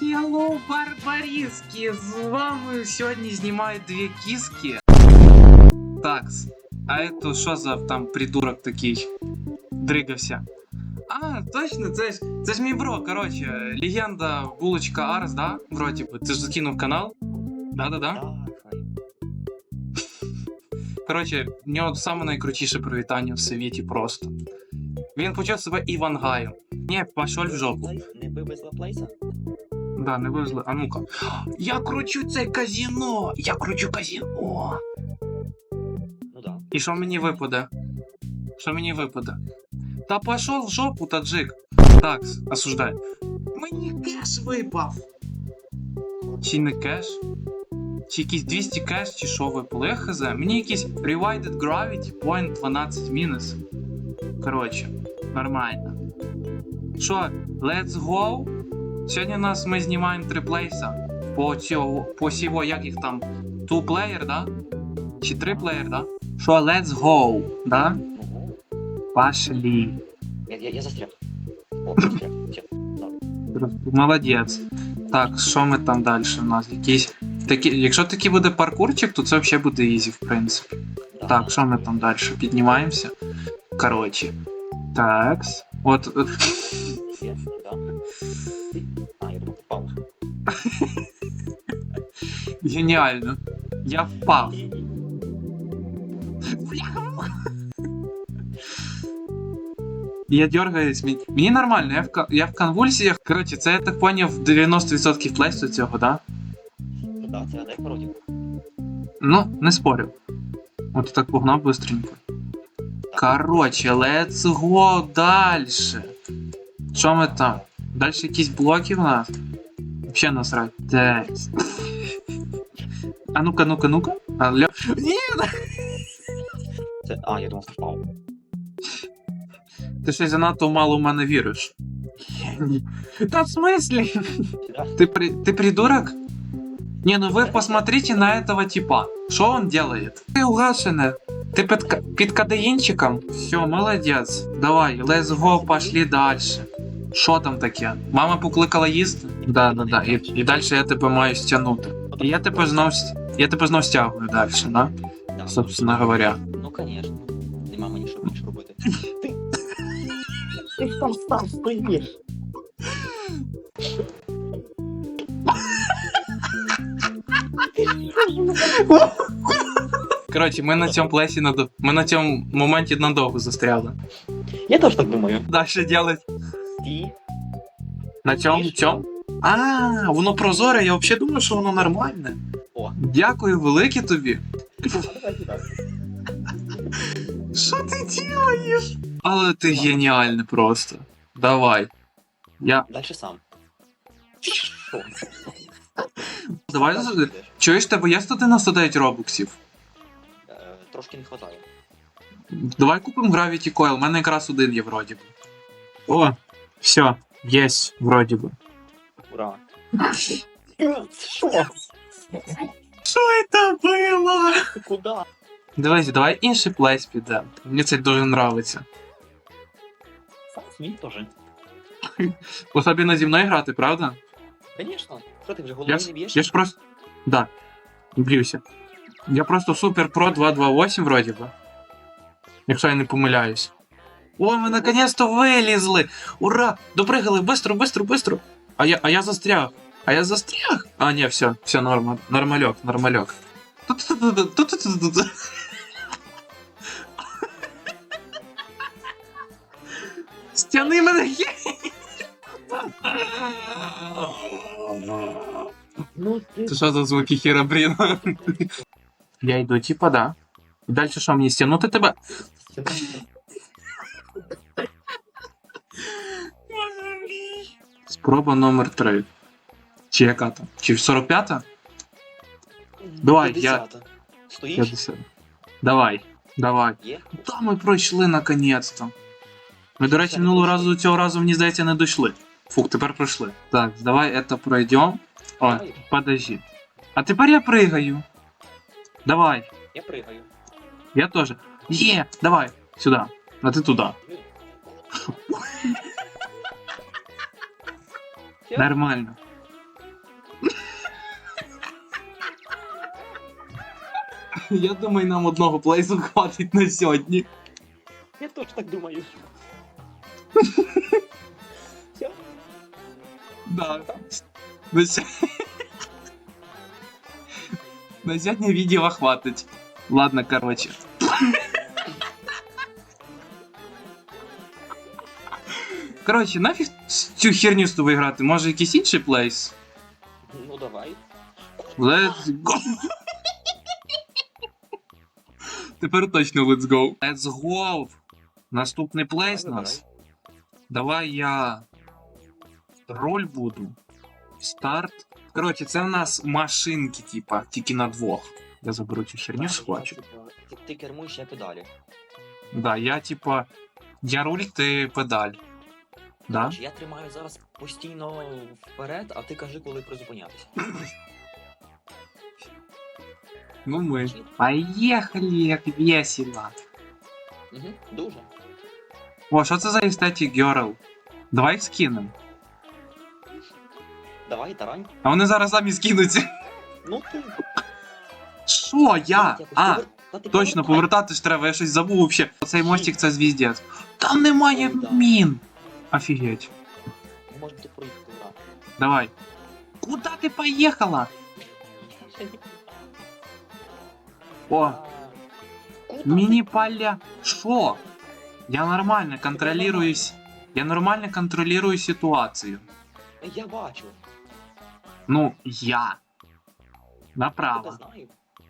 Hello, барбаріски! З вами сьогодні знімають дві кіски. Такс. А это що за там придурок такий? Дригався. А, точно, це ж це ж мій бро, короче, легенда булочка Арс, да? Вроді би. Ти ж закинув канал? Да-да-да. Так, хай. Коротше, в нього саме найкрутіше привітання в світі просто. Він почув себе Івангаєм. Ні, пошоль в жопу. Лайф не вивезла плейса? Да, не везли. А ну-ка. Я кручу це казіно! Я кручу казіно! Ну да. І що мені випаде? Що мені випаде? Та пошов в жопу, таджик. Так, осуждай. Мені кеш випав. Чи не кеш? Чи якийсь 200 кеш, чи що випало? Я хз. Мені якийсь Rewinded Gravity Point 12 мінус. Коротше, нормально. Що, let's go? Сьогодні у нас ми знімаємо три плейса. По цього, по сіво, як їх там? Player, да? Чи три плеєр, да? Що, let's go, да? Пошли. Я, я, я застряг. О, застряг. Молодець. Так, що ми там далі у нас? Якісь. Такі, якщо такий буде паркурчик, то це взагалі буде ізі, в принципі. Да. Так, що ми там далі? Піднімаємося. Коротше. Так. От. Геніально. Я впав. Я дергаюсь, мені, нормально, я в, я в конвульсіях. Коротше, це я так поняв 90% плейсу цього, да? Ну да, це як вроді. Ну, не спорю. От так погнав быстренько. Короче, let's go дальше. Що ми там? Далі якісь блоки в нас? Вообще насрать. Так. А ну-ка, ну-ка, ну-ка. А, ля... Ні, Це, а, я думав, впав. ти щось занадто мало в мене віриш. Та в смислі? Да? Ты, при... ты придурок? Не, ну вы посмотрите на этого типа. Что он делает? Ты угашенная. Ты под, ка- под кадеинчиком? Все, молодец. Давай, let's go, пошли дальше. Що там таке? Мама покликала їсти? Да, да, да. І, і далі я тебе маю стягнути. І я тебе знов, с- я тебе знов стягую далі, да? Да. Собственно говоря. Ну, конечно. Нема мені що більше робити. Ти. Ти ж там сам стоїш. Коротше, ми на цьому плесі надо... Ми на цьому моменті надовго застряли. Я теж так думаю. Далі делать. Ти. На цьому І цьому? А, воно прозоре, я взагалі думаю, що воно нормальне. О. Дякую велике тобі. Що ти робиш? Але ти геніальний просто. Давай. Я. Дальше сам. Давай Дальше за- Чуєш тебе є 199 робоксів? Е, Трошки не хватає. Давай купимо Gravity Coil, у мене якраз один є вроді би. О, все, є, вроді би. Ура. Що? Що це було? Ти куди? Дивись, давай інший плейс підемо. Мені це дуже нравиться. Смій теж. Особливо зі мною грати, правда? Конечно. Що ти вже ж, не б'єш? я ж просто. Да. Б'юся. Я просто супер про 228 вроді би. Якщо я не помиляюсь. О, ми наконец-то вилізли! Ура! Допригали! Бистро, бистро, бистро! А я, а я застряг! А я застряг! А, ні, все, все норма, нормальок, нормальок. Ту-ту-ту-ту-ту-ту-ту-ту. Стяни мене є! Ну ти. Це що за звуки хіробріна? Я йду, типа, да. І далі що мені стягнути тебе? Спроба номер 3. Чи яка там? Чи 45-та? Давай, я- 50-та. Стоїш? 50. Давай, давай. Є? Та ми пройшли наконець-то. Ми, до речі, минулого разу цього разу, мені здається, не дійшли. Фух, тепер пройшли. Так, давай це пройдемо. О, Давай. подожди. А тепер я пригаю. Давай, Я пригаю. я теж. Є, давай, сюди. А ти туди. Всё? Нормально. Я думаю, нам одного плейсу хватить на сьогодні. Я тоже так думаю. Все? Да. На, ся... на сьогодні відео хватить. Ладно, короче. Короче, нафіг цю херню з тобою грати? Може якийсь інший плейс? Ну давай. Let's go. Тепер точно let's go. Let's go. Наступний плейс Давай, нас. Давай я роль буду. Старт. Коротше, це в нас машинки, типа, тільки на двох. Я заберу цю херню, схвачу. Ти, ти кермуєш я педалі. Да, я типа. Я руль, ти педаль. Да? Я тримаю зараз постійно вперед, а ти кажи, коли призупинятися. Ну ми. Поїхали, як весело. Угу, дуже. О, що це за естетик Girl? Давай їх скинем. Давай, тарань. А вони зараз самі скинуться. Ну ти. Що я? Якось А, повер- Та ти точно, повертай. повертати треба, я щось забув вообще. Оцей мостик це звіздець. Там немає Ой, да. мін. Офігеть. Може бути проїхати, ура. Давай. Куда ти поїхала? О, міні-поля. Що? Я нормально контролюю. с- Я нормально контролюю ситуацію. Я бачу. Ну, я. Направо.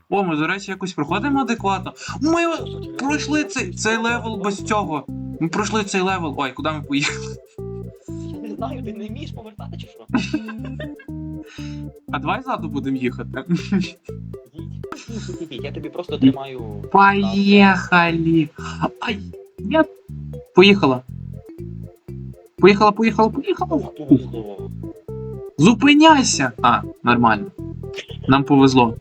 О, ми, до речі, якось проходимо адекватно. Ми пройшли цей, цей левел без цього. Ми пройшли цей левел. Ой, куди ми поїхали? Я не знаю, ти не вмієш повертати чи що? А давай ззаду будемо їхати. Їдь. Я тобі просто тримаю. Поїхали. Ай, я... Поїхала. Поїхала, поїхала, поїхала. Зупиняйся! А, нормально. Нам повезло.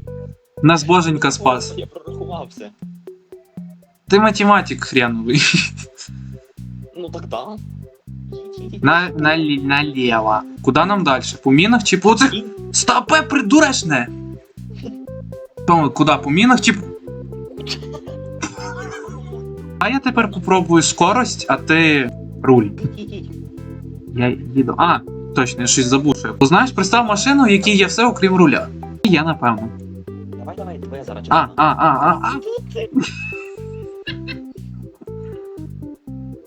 Нас боженька спас. Я прорахував все. Ти математик хреновий. Ну так да. Їдь, їдь. На, на, налево. Куда нам дальше? По мінах чи по цих? Стопе, придурочне! Тому, куди? По мінах чи... А я тепер попробую скорость, а ти руль. Я їду. А, точно, я щось забув. що я- Знаєш, представ машину, в якій є все, окрім руля. І Я напевно. Давай, давай, твоя зараз А, а, а, а, а.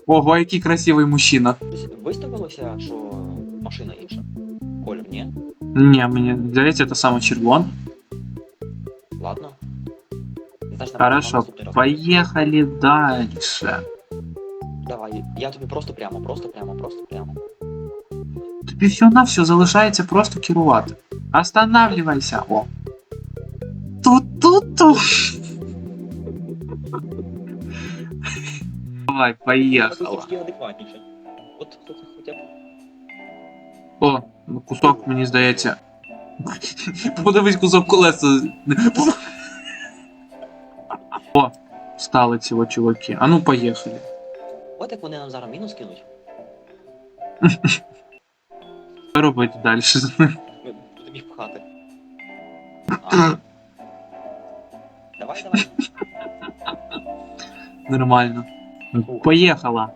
Ого, який красивий мужчина. Виставилося, що машина інша. Колір, ні? Ні, мені здається, це саме червон. Ладно. Знаєш, напевно, Хорошо, наступний раз. поїхали дальше. Давай, я тобі просто прямо, просто прямо, просто прямо. Тобі все на все залишається просто керувати. Останавливайся. О. Ту-ту-ту. Давай, адекватніше. От хоча б. О, кусок, мені здається. Подивись кусок колеса. О, стали ці от чуваки. А ну поїхали. От як вони нам зараз мінус кинуть. Що робити далі з ним? Ми будемо їх пхати. А. Давай, давай. Нормально. Поїхала.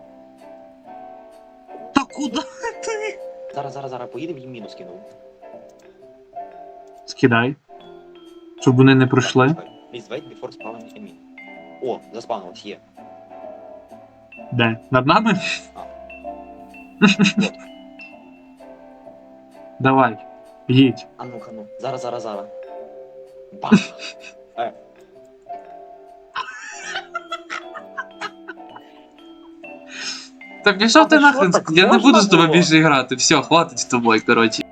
Та куди ти? Зараз, зараз, зараз поїдемо їм мінус кинув. Скидай. Щоб вони не пройшли. Please wait before spawning a min. О, заспавнилось, є. Де? Над нами? От. Давай. Їдь. А ну-ка, ну. Зараз, зараз, зараз. Бам! Е, Та пішов ти нахрен, я не буду з тобою більше грати. Все, хватить з тобою, коротше.